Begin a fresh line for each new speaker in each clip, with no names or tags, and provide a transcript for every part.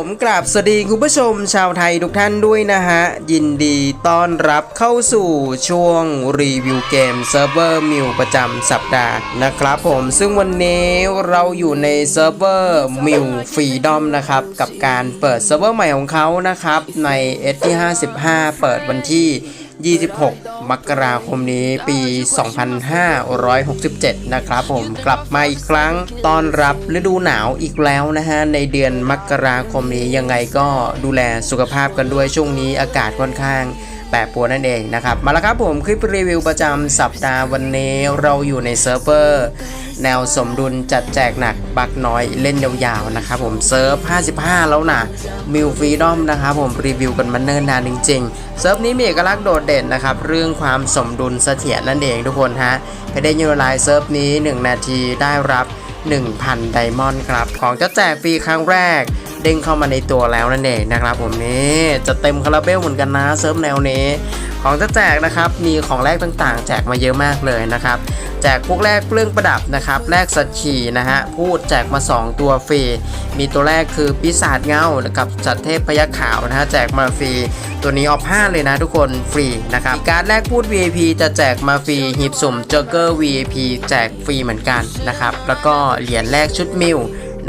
ผมกราบสวัสดีคุณผู้ชมชาวไทยทุกท่านด้วยนะฮะ ยินดีต้อนรับเข้าสู่ช่วงรีวิวเกมเซิร์ฟเวอร์มิวประจำสัปดาห์นะครับผมซึ่งวันนี้เราอยู่ในเซิร์ฟเวอร์มิวฟรีดอมนะครับ กับการเปิดเซิร์ฟเวอร์ใหม่ของเขานะครับ ใน S ที่ 55 เปิดวันที่ 26 มกราคมนี้ปี 2567 นะครับผมกลับมาอีกครั้งต้อนรับฤดูหนาวอีกแล้วนะฮะ ในเดือนมกราคมนี้ยังไงก็ดูแลสุขภาพกันด้วยช่วงนี้อากาศค่อนข้างแปรปรวนั่นเองนะครับมาแล้วครับผมคลิปรีวิวประจำสัปดาห์วันนี้เราอยู่ในเซิร์ฟเวอร์แนวสมดุลจัดแจกหนักบักน้อยเล่นยาวๆนะครับผมเซิร์ฟ 55 แล้วนะมิวฟรีดอมนะครับผมรีวิวกันมาเนิ่นนานจริงๆ เซิร์ฟนี้มีเอกลักษณ์โดดเด่นนะครับเรื่องความสมดุลเสถียรนั่นเองทุกคนฮะเพเดยูไลน์เซิร์ฟนี้ 1 นาทีได้รับ 1,000 ไดมอนด์ครับ ของจะแจกฟรีครั้งแรก เด้งเข้ามาในตัวแล้วนั่นเองนะครับผมนี่จะเต็มคาราเบลเหมือนกันนะเซิร์ฟแนวนี้ ของจะแจกนะครับมีของแรกต่างๆ แจกมาเยอะมากเลยนะครับแจกพวกแรกเครื่องประดับนะครับแรกสัตว์ขี่นะฮะพูดแจกมา 2 ตัวฟรีมีตัวแรกคือปีศาจเงากับจัดเทพพยัคฆ์ขาวนะฮะแจกมาฟรีตัวนี้ออฟ5เลยนะทุกคนฟรีนะครับการแรกพูด VIP จะแจกมาฟรีหีบสุ่มเจอเกอร์ VIP แจกฟรีเหมือนกันนะครับแล้วก็เหรียญแรกชุดมิว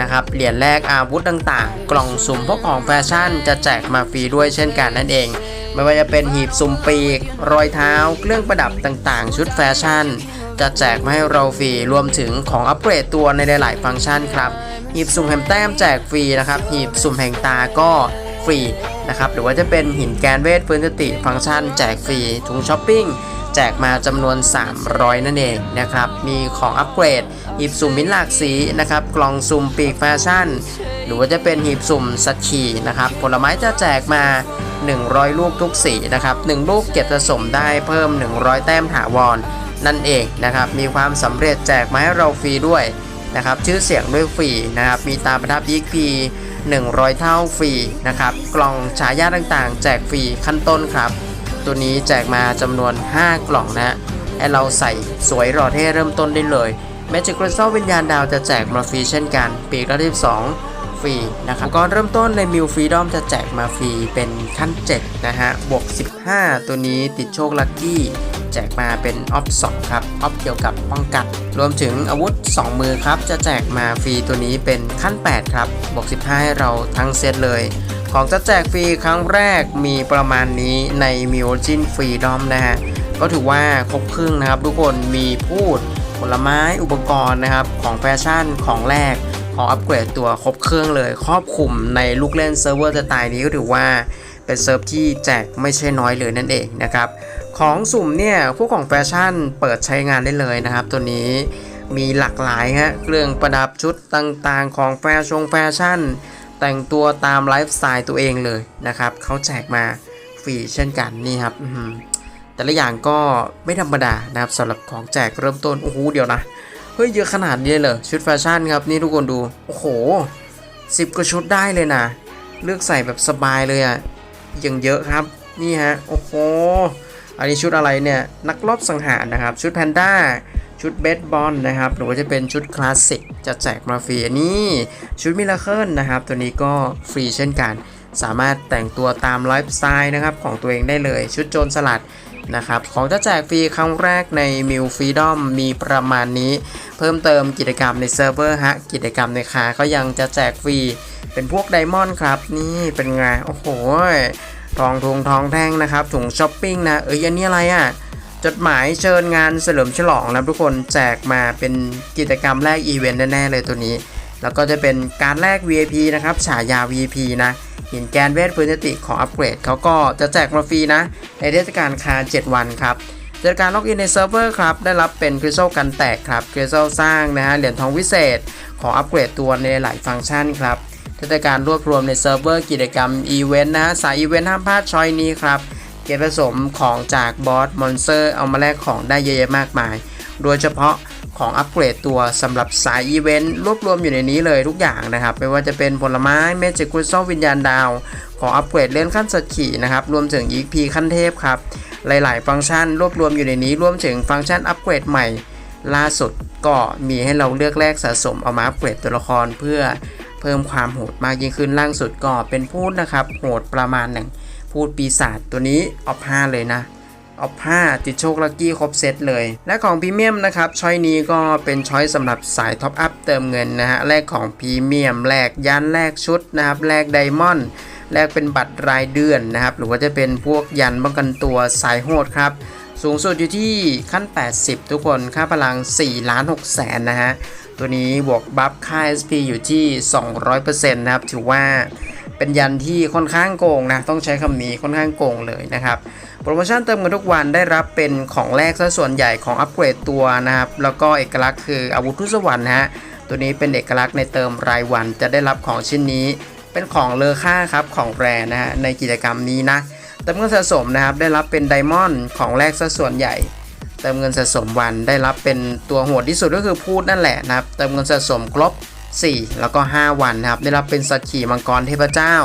นะครับ เหรียญแรกอาวุธต่างๆ กล่องสุ่มพวกของแฟชั่น จะแจกมาฟรีด้วยเช่นกันนั่นเอง ไม่ว่าจะเป็นหีบสุ่มปีก รอยเท้า เครื่องประดับต่างๆ ชุดแฟชั่น จะแจกมาให้เราฟรี รวมถึงของอัปเกรดตัวในหลาย ๆ ฟังก์ชันครับ หีบสุ่มแฮมแต้มแจกฟรีนะครับ หีบสุ่มแห่งตาก็ฟรีนะครับ หรือว่าจะเป็นหินแกนเวทฟื้นสติฟังก์ชัน แจกฟรี ถุงช้อปปิ้ง แจกมาจำนวน 300 นั่นเองนะครับ มีของอัปเกรด หีบสุ่มมิ้นหลากสีนะครับกล่องสุ่มปีกแฟชั่น หรือว่าจะเป็นหีบสุ่มสัตว์ขี่นะครับผลไม้จะแจกมา 100 ลูกทุกสีนะครับ1ลูกเก็บสะสมได้เพิ่ม 100 แต้มถาวรนั่นเองนะครับมีความสำเร็จแจกมาให้เราฟรีด้วยนะครับชื่อเสียงด้วยฟรีนะครับมีตาประทับยิกฟรี100 เท่าฟรีนะครับกล่องฉายาต่างๆ แจกฟรีขั้นต้นครับ ตัวนี้แจกมาจำนวน 5 กล่องนะฮะให้เราใส่สวยหล่อเท่เริ่มต้นได้เลย แมจิกคริสตัลวิญญาณดาวจะแจกมาฟรีเช่นกัน ปีกละ12 ฟรีนะครับก่อนเริ่มต้นในมิวฟรีดอมจะแจกมาฟรีเป็นขั้น 7 นะฮะ บวก 15 ตัวนี้ติดโชคลัคกี้แจกมาเป็นออฟ2ครับ ออฟเกี่ยวกับป้องกัน รวมถึงอาวุธ 2 มือครับ จะแจกมาฟรีตัวนี้เป็นขั้น 8 ครับ บวก 15 ให้เราทั้งเซตเลยของจะแจกฟรีครั้งแรกมีประมาณนี้ในมิวจินฟรีดอมนะฮะ ก็ถือว่าครบครึ่งนะครับทุกคนมีพูด ผลไม้อุปกรณ์นะครับ ของแฟชั่นของแรกขออัปเกรดตัวครบเครื่องเลย ครอบคลุมในลูกเล่นเซิร์ฟเวอร์สไตล์นี้ก็ถือว่าเป็นเซิร์ฟที่แจกไม่ใช่น้อยเลยนั่นเองนะครับ ของสุ่มเนี่ยพวกของแฟชั่นเปิดใช้งานได้เลยนะครับ ตัวนี้มีหลากหลายฮะเครื่องประดับชุดต่างๆ ของแฟชั่นแฟชั่น แต่งตัวตามไลฟ์สไตล์ตัวเองเลยนะครับเขาแจกมาฟรีเช่นกันนี่ครับ แต่ละอย่างก็ไม่ธรรมดานะครับสำหรับของแจกเริ่มต้น โอ้โห เดี๋ยวนะ เฮ้ย เยอะขนาดนี้เลยชุดแฟชั่นครับ นี่ทุกคนดู โอ้โหสิบกว่าชุดได้เลยนะ เลือกใส่แบบสบายเลยอะ่ะยังเยอะครับ นี่ฮะ โอ้โห อันนี้ชุดอะไรเนี่ย นักรบสังหารนะครับ ชุดแพนด้า ชุดเบสบอลนะครับ หรือว่าจะเป็นชุดคลาสสิก จะแจกมาฟรีนี่ ชุดมิลาเคิลนะครับ ตัวนี้ก็ฟรีเช่นกัน สามารถแต่งตัวตามไลฟ์สไตล์นะครับของตัวเองได้เลย ชุดโจรสลัด นะครับ ของจะแจกฟรีครั้งแรกในมิวฟรีดอมมีประมาณนี้ เพิ่มเติมกิจกรรมในเซิร์ฟเวอร์ฮะ กิจกรรมในคาก็ยังจะแจกฟรี เป็นพวกไดมอนด์ครับ นี่เป็นไง โอ้โห ทองทุงทองแท่งนะครับ ถุงช้อปปิ้งนะ เอ้ยอันนี้อะไรอะ่ะ จดหมายเชิญงานเฉลิมฉลองนะทุกคน แจกมาเป็นกิจกรรมแรกอีเวนต์แน่ๆเลยตัวนี้ แล้วก็จะเป็นการแลก VIP นะครับ ฉายา VIP นะ หินแกนเวทพื้นติของอัปเกรดเขาก็จะแจกมาฟรีนะ ในเทศกาลคา 7 วันครับเทศกาลล็อกอินในเซิร์ฟเวอร์ครับ ได้รับเป็นคริสตัลกันแตกครับคริสตัลสร้างนะฮะเหรียญทองวิเศษ ของอัปเกรดตัวในหลายฟังก์ชันครับเทศกาลรวบรวมในเซิร์ฟเวอร์กิจกรรมอีเวนต์นะฮะสายอีเวนต์ห้ามพลาดชอยนี้ครับเก็บผสมของจากบอสมอนสเตอร์เอามาแลกของได้เยอะแยะมากมาย โดยเฉพาะ ของอัปเกรดตัวสำหรับสายอีเวนต์รวบรวมอยู่ในนี้เลยทุกอย่างนะครับ ไม่ว่าจะเป็นผลไม้เมจิกคริสตัลวิญญาณดาว ของอัปเกรดเล่นขั้นสัตขีนะครับ รวมถึง EXP ขั้นเทพครับ หลายๆ ฟังก์ชันรวบรวมอยู่ในนี้ รวมถึงฟังก์ชันอัปเกรดใหม่ล่าสุดก็มีให้เราเลือกแลกสะสมเอามาอัปเกรดตัวละครเพื่อเพิ่มพิ่มความโหดมากยิ่งขึ้นล่างสุดก็เป็นพูดนะครับโหดประมาณหนึ่งพูดปีศาจตัวนี้ออฟ5เลยนะ ออฟ5ติดโชคลักกี้ครบเซตเลย และของพรีเมียมนะครับช้อยนี้ก็เป็นช้อยสำหรับสายท็อปอัพเติมเงินนะฮะแลกของพรีเมียมแลกยันแลกชุดนะครับแลกไดมอนด์แลกเป็นบัตรรายเดือนนะครับหรือว่าจะเป็นพวกยันป้องกันตัวสายโหดครับสูงสุดอยู่ที่ขั้น 80 ทุกคนค่าพลัง4ล้าน6แสนนะฮะตัวนี้บวกบัฟค่า SP อยู่ที่ 200%นะครับถือว่า เป็นยันที่ค่อนข้างโกงนะ ต้องใช้คำนี้ค่อนข้างโกงเลยนะครับ โปรโมชั่นเติมเงินทุกวันได้รับเป็นของแรกซะส่วนใหญ่ของอัปเกรดตัวนะครับ แล้วก็เอกลักษณ์คืออาวุธทุสวรรค์นะฮะ ตัวนี้เป็นเอกลักษณ์ในเติมรายวันจะได้รับของชิ้นนี้ เป็นของเลอค่าครับของแรนะฮะในกิจกรรมนี้นะ เติมเงินสะสมนะครับได้รับเป็นไดมอนด์ของแรกซะส่วนใหญ่ เติมเงินสะสมวันได้รับเป็นตัวโหดที่สุดก็คือพูดนั่นแหละนะครับ เติมเงินสะสมครบ 4 แล้วก็ 5 วันนะครับ ได้รับเป็นสัตว์ขี่มังกรเทพเจ้า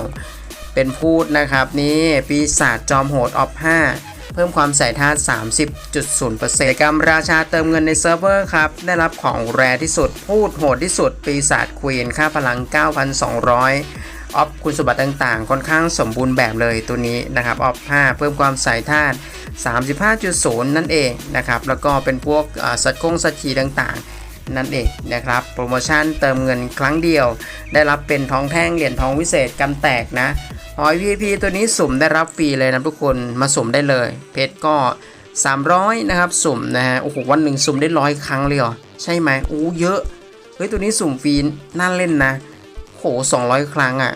เป็นพูดนะครับ นี่ปีศาจจอมโหดออฟ5เพิ่มความใส่ธาตุ30.0%กิจกรรมราชาเติมเงินในเซิร์ฟเวอร์ครับ ได้รับของแรที่สุด พูดโหดที่สุด ปีศาจควีน ค่าพลัง 9,200 ออฟคุณสมบัติต่างๆ ค่อนข้างสมบูรณ์แบบเลยตัวนี้นะครับ ออฟ5เพิ่มความใส่ธาตุ35.0 นั่นเองนะครับ แล้วก็เป็นพวกสัตว์คงสัตว์ขี่ต่างๆ นั่นเองนะครับ โปรโมชั่นเติมเงินครั้งเดียว ได้รับเป็นทองแท่งเหรียญทองวิเศษกันแตกนะหอย VIP ตัวนี้สุ่มได้รับฟรีเลยนะทุกคนมาสุ่มได้เลย เพชรก็ 300 นะครับ สุ่มนะฮะโอ้โหวันหนึ่งสุ่มได้ร้อยครั้งเลยเหรอใช่ไหมโอ้เยอะเฮ้ยตัวนี้สุ่มฟรีน่าเล่นนะโห200 ครั้งอะ่ะ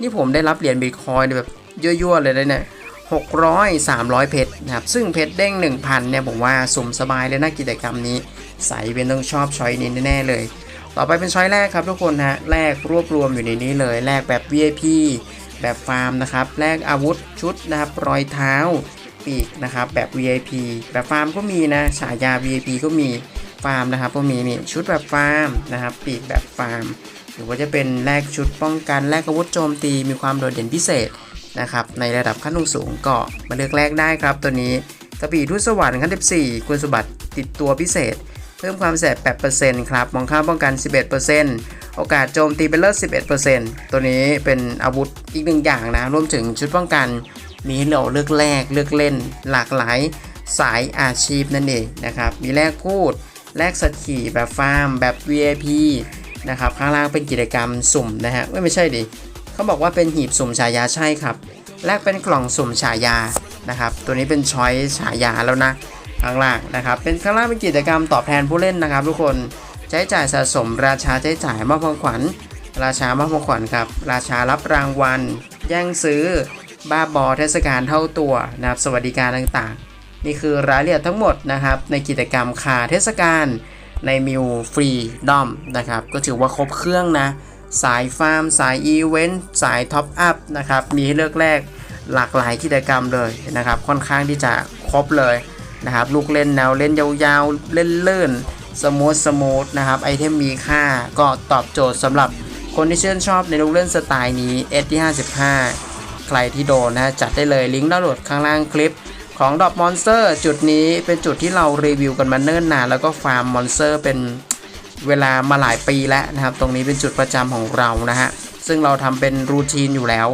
นี่ผมได้รับเหรียญบิตคอยแบบยั่วๆเลยนะเนี่ย 600 300 เพชรนะครับ ซึ่งเพชรเด้ง 1,000 เนี่ยผมว่าสุ่มสบายเลยนะกิจกรรมนี้ใส่เป็นต้องชอบช้อยนี้แน่ๆเลย ต่อไปเป็นช้อยแรกครับทุกคนฮะแรกรวบรวมอยู่ในนี้เลยแรกแบบ VIP แบบฟาร์มนะครับแลกอาวุธชุดนะครับรอยเท้าปีกนะครับแบบ VIP แบบฟาร์มก็มีนะฉายา VIP ก็มีฟาร์มนะครับก็มีนี่ชุดแบบฟาร์มนะครับปีกแบบฟาร์ม หรือว่าจะเป็นแลกชุดป้องกันแลกอาวุธโจมตีมีความโดดเด่นพิเศษ นะครับในระดับขั้นสูงก็มาเลือกแลกได้ครับตัวนี้กระบี่ทุสวรรค์ขั้น14คุณสมบัติติดตัวพิเศษ เพิ่มความแสบ 8%ครับมองข้ามป้องกัน 11%โอกาสโจมตีเป็นเลิศ11%ตัวนี้เป็นอาวุธอีกหนึ่งอย่างนะ รวมถึงชุดป้องกัน มีให้เราเลือกแลกเลือกเล่น หลากหลายสายอาชีพนั่นเองนะครับ มีแลกพูด แลกสัตว์ขี่แบบฟาร์ม แบบ VIP นะครับ ข้างล่างเป็นกิจกรรมสุ่มนะฮะไม่ไม่ใช่ดิ เขาบอกว่าเป็นหีบสุ่มฉายาใช่ครับแลกเป็นกล่องสุ่มฉายานะครับ ตัวนี้เป็นช้อยฉายาแล้วนะข้างล่างนะครับ เป็นข้างล่างเป็นกิจกรรมตอบแทนผู้เล่นนะครับ ทุกคนใช้จ่ายสะสมราชาใช้จ่ายมอบของขวัญ ราชามอบของขวัญครับ ราชารับรางวัล แย่งซื้อ บ้าบอเทศกาลเท่าตัวนะครับ สวัสดิการต่างๆ นี่คือรายละเอียดทั้งหมดนะครับ ในกิจกรรมคาเทศกาลในมิวฟรีดอมนะครับ ก็ถือว่าครบเครื่องนะ สายฟาร์ม สายอีเวนต์สายท็อปอัพนะครับ มีให้เลือกแลกหลากหลายกิจกรรมเลยนะครับ ค่อนข้างที่จะครบเลยนะครับ ลูกเล่นแนวเล่นยาวๆ เล่นเลื่นสมูทสมูทนะครับ ไอเทมมีค่าก็ตอบโจทย์สำหรับคนที่ชื่นชอบในลูกเล่นสไตล์นี้ S ที่55 ใครที่โดนนะจัดได้เลยลิงก์ดาวน์โหลดข้างล่างคลิปของดอกมอนสเตอร์จุดนี้เป็นจุดที่เรารีวิวกันมาเนิ่นนานแล้วก็ฟาร์มมอนสเตอร์เป็น เวลามาหลายปีแล้วนะครับ ตรงนี้เป็นจุดประจำของเรานะฮะซึ่งเราทำเป็นรูทีนอยู่แล้ว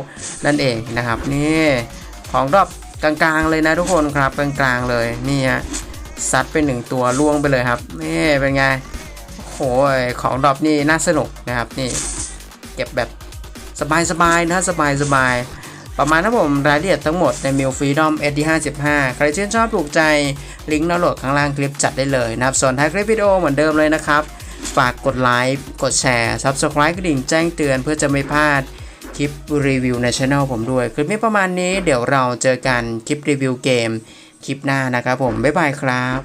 นั่นเองนะครับ นี่ของดอกกลางๆเลยนะทุกคนครับกลางๆเลยนี่ฮะซัดไปหนึ่งตัวล่วงไปเลยครับนี่เป็นไงโอ้ยของดรอปนี่น่าสนุกนะครับนี่เก็บแบบสบายๆนะสบายๆประมาณนั้นผมรายละเอียดทั้งหมดใน m i l Freedom S ที่55ใครชื่นชอบถูกใจลิงก์ดาวน์โหลดข้างล่างคลิปจัดได้เลยนะครับ ส่วนท้ายคลิปวิดีโอเหมือนเดิมเลยนะครับ ฝากกดไลค์ กดแชร์ Subscribe กระดิ่งแจ้งเตือนเพื่อจะไม่พลาดคลิปรีวิวในช่องผมด้วย คลิปนี้ประมาณนี้เดี๋ยวเราเจอกันคลิปรีวิวเกม คลิปหน้านะครับผม บ๊ายบายครับ